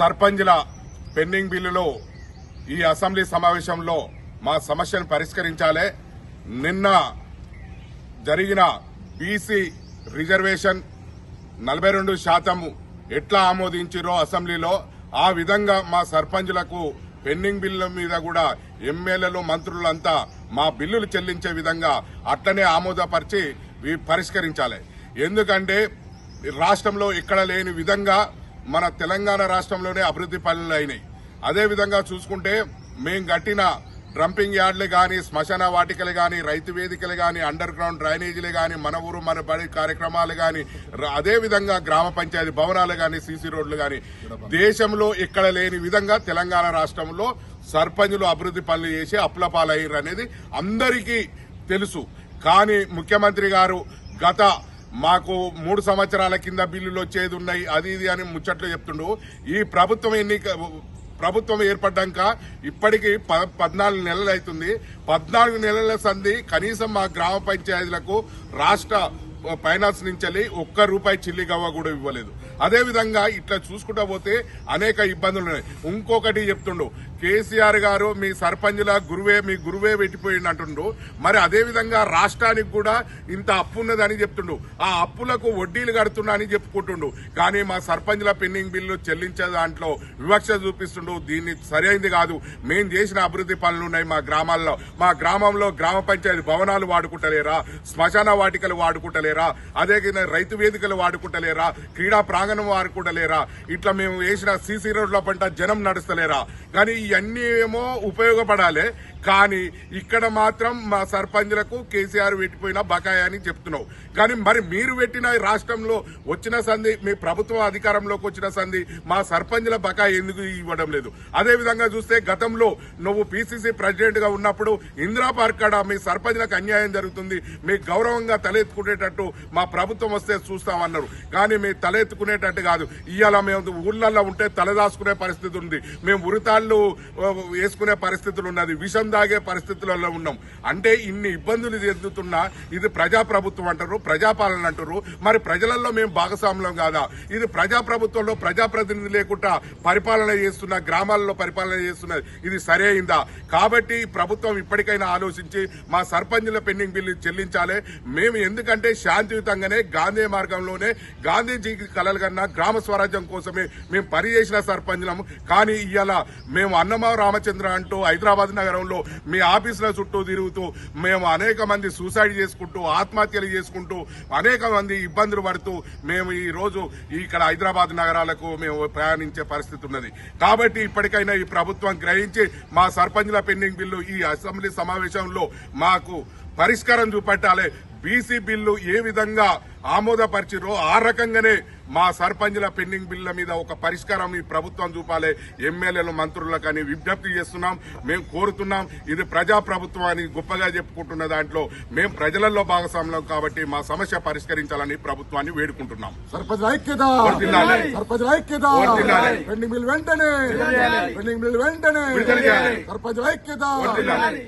సర్పంచ్ల పెండింగ్ బిల్లులో ఈ అసెంబ్లీ సమావేశంలో మా సమస్యను పరిష్కరించాలి. నిన్న జరిగిన బీసీ రిజర్వేషన్ నలభై రెండు శాతం ఎట్లా ఆమోదించారో అసెంబ్లీలో ఆ విధంగా మా సర్పంచ్లకు పెండింగ్ బిల్లుల మీద కూడా ఎమ్మెల్యేలు మంత్రులంతా మా బిల్లులు చెల్లించే విధంగా అట్లనే ఆమోదపరిచి పరిష్కరించాలి. ఎందుకంటే రాష్ట్రంలో ఇక్కడ లేని విధంగా మన తెలంగాణ రాష్ట్రంలోనే అభివృద్ధి పనులు అయినాయి. అదేవిధంగా చూసుకుంటే మేం కట్టిన డ్రంపింగ్ యార్డులు కానీ శ్మశాన వాటికలు కానీ రైతు వేదికలు కానీ అండర్ గ్రౌండ్ డ్రైనేజీలు కానీ మన ఊరు మన బడి కార్యక్రమాలు కానీ అదేవిధంగా అదే విధంగా గ్రామ పంచాయతీ భవనాలు కానీ సీసీ రోడ్లు కానీ దేశంలో ఇక్కడ లేని విధంగా తెలంగాణ రాష్ట్రంలో సర్పంచులు అభివృద్ధి పనులు చేసి అప్పుల పాలయ్యారు అనేది అందరికీ తెలుసు. కానీ ముఖ్యమంత్రి గారు గత మాకు మూడు సంవత్సరాల కింద బిల్లులు వచ్చేది ఉన్నాయి అది ఇది అని ముచ్చట్లు చెప్తుండు. ఈ ప్రభుత్వం ఎన్నిక ప్రభుత్వం ఏర్పడ్డాక ఇప్పటికీ ప- పద్నాలుగు నెలలు అవుతుంది. పద్నాలుగు నెలల సంధి కనీసం మా గ్రామ పంచాయతీలకు రాష్ట్ర ఫైనాన్స్ నుంచి ఒక్క రూపాయి చిల్లి గవ్వ కూడా ఇవ్వలేదు. అదే విధంగా ఇట్లా చూసుకుంటా పోతే అనేక ఇబ్బందులు ఉన్నాయి. ఇంకొకటి చెప్తుండు కేసీఆర్ గారు మీ సర్పంచ్ల గురువే మీ గురువే పెట్టిపోయింది అంటుండు మరి అదేవిధంగా రాష్ట్రానికి కూడా ఇంత అప్పు ఉన్నదని చెప్తుండు. ఆ అప్పులకు వడ్డీలు కడుతున్నా అని చెప్పుకుంటుండు. కానీ మా సర్పంచుల పెండింగ్ బిల్లు చెల్లించే దాంట్లో వివక్ష చూపిస్తుండు. దీన్ని సరైంది కాదు. మేము చేసిన అభివృద్ధి పనులు ఉన్నాయి మా గ్రామాల్లో. మా గ్రామంలో గ్రామ పంచాయతీ భవనాలు వాడుకుంటలేరా? శ్మశాన వాటికలు వాడుకుంటలేరా? అదే విధంగా రైతు వేదికలు వాడుకుంటలేరా? క్రీడా ప్రాంగణం వాడుకుంటలేరా? ఇట్లా మేము వేసిన సీసీ రోడ్ల పంట జనం నడుస్తలేరా? కానీ ఇవన్నీ ఏమో ఉపయోగపడాలి. కానీ ఇక్కడ మాత్రం మా సర్పంచ్లకు కేసీఆర్ పెట్టిపోయిన బకాయి అని చెప్తున్నావు. కానీ మరి మీరు పెట్టిన ఈ రాష్ట్రంలో వచ్చిన సంధి మీ ప్రభుత్వం అధికారంలోకి వచ్చిన సంధి మా సర్పంచ్ల బకాయి ఎందుకు ఇవ్వడం లేదు? అదేవిధంగా చూస్తే గతంలో నువ్వు పీసీసీ ప్రెసిడెంట్గా ఉన్నప్పుడు ఇందిరా పార్క్ కాడ మీ సర్పంచ్లకు అన్యాయం జరుగుతుంది. మీ గౌరవంగా తలెత్తుకునేటట్టు మా ప్రభుత్వం వస్తే చూస్తామన్నారు. కానీ మేము తలెత్తుకునేటట్టు కాదు. ఇవాళ మేము ఊళ్ళల్లో ఉంటే తలదాచుకునే పరిస్థితి ఉంది. మేము ఉరితాళ్ళు వేసుకునే పరిస్థితులు ఉన్నది. విషం దాగే పరిస్థితులలో ఉన్నాం. అంటే ఇన్ని ఇబ్బందులు ఎదుగుతున్నా ఇది ప్రజా ప్రభుత్వం అంటారు ప్రజాపాలన అంటారు. మరి ప్రజలలో మేము భాగస్వామ్యం కాదా? ఇది ప్రజా ప్రభుత్వంలో ప్రజాప్రతినిధి లేకుండా పరిపాలన చేస్తున్న గ్రామాల్లో పరిపాలన చేస్తున్నది. ఇది సరైందా? కాబట్టి ప్రభుత్వం ఇప్పటికైనా ఆలోచించి మా సర్పంచుల పెండింగ్ బిల్లు చెల్లించాలి. మేము ఎందుకంటే శాంతియుతంగానే గాంధీ మార్గంలోనే గాంధీజీకి కలలు కన్నా గ్రామ స్వరాజ్యం కోసమే మేము పనిచేసిన సర్పంచులము కానీ ఇవాళ మేము అన్నమా రామచంద్ర అంటూ హైదరాబాద్ నగరంలో మీ ఆఫీసుల చుట్టూ తిరుగుతూ మేము అనేక మంది సూసైడ్ చేసుకుంటూ ఆత్మహత్యలు చేసుకుంటూ అనేక మంది ఇబ్బందులు పడుతూ మేము ఈ రోజు ఇక్కడ హైదరాబాద్ నగరాలకు మేము ప్రయాణించే పరిస్థితి ఉన్నది. కాబట్టి ఇప్పటికైనా ఈ ప్రభుత్వం గ్రహించి మా సర్పంచుల పెండింగ్ బిల్లు ఈ అసెంబ్లీ సమావేశంలో మాకు పరిష్కారం చూపెట్టాలి. బీసీ బిల్లు ఏ విధంగా ఆమోదపరిచిరో ఆ రకంగానే మా సర్పంచుల పెండింగ్ బిల్లుల మీద ఒక పరిష్కారం ఈ ప్రభుత్వం చూపాలి. ఎమ్మెల్యేలు మంత్రులకు అని విజ్ఞప్తి చేస్తున్నాం. మేము కోరుతున్నాం ఇది ప్రజా ప్రభుత్వం అని గొప్పగా చెప్పుకుంటున్న దాంట్లో మేము ప్రజలలో భాగస్వామ్యం కాబట్టి మా సమస్య పరిష్కరించాలని ప్రభుత్వాన్ని వేడుకుంటున్నాం. సర్పంచ్. పెండింగ్ బిల్ వెంటనే. సర్పంచ్.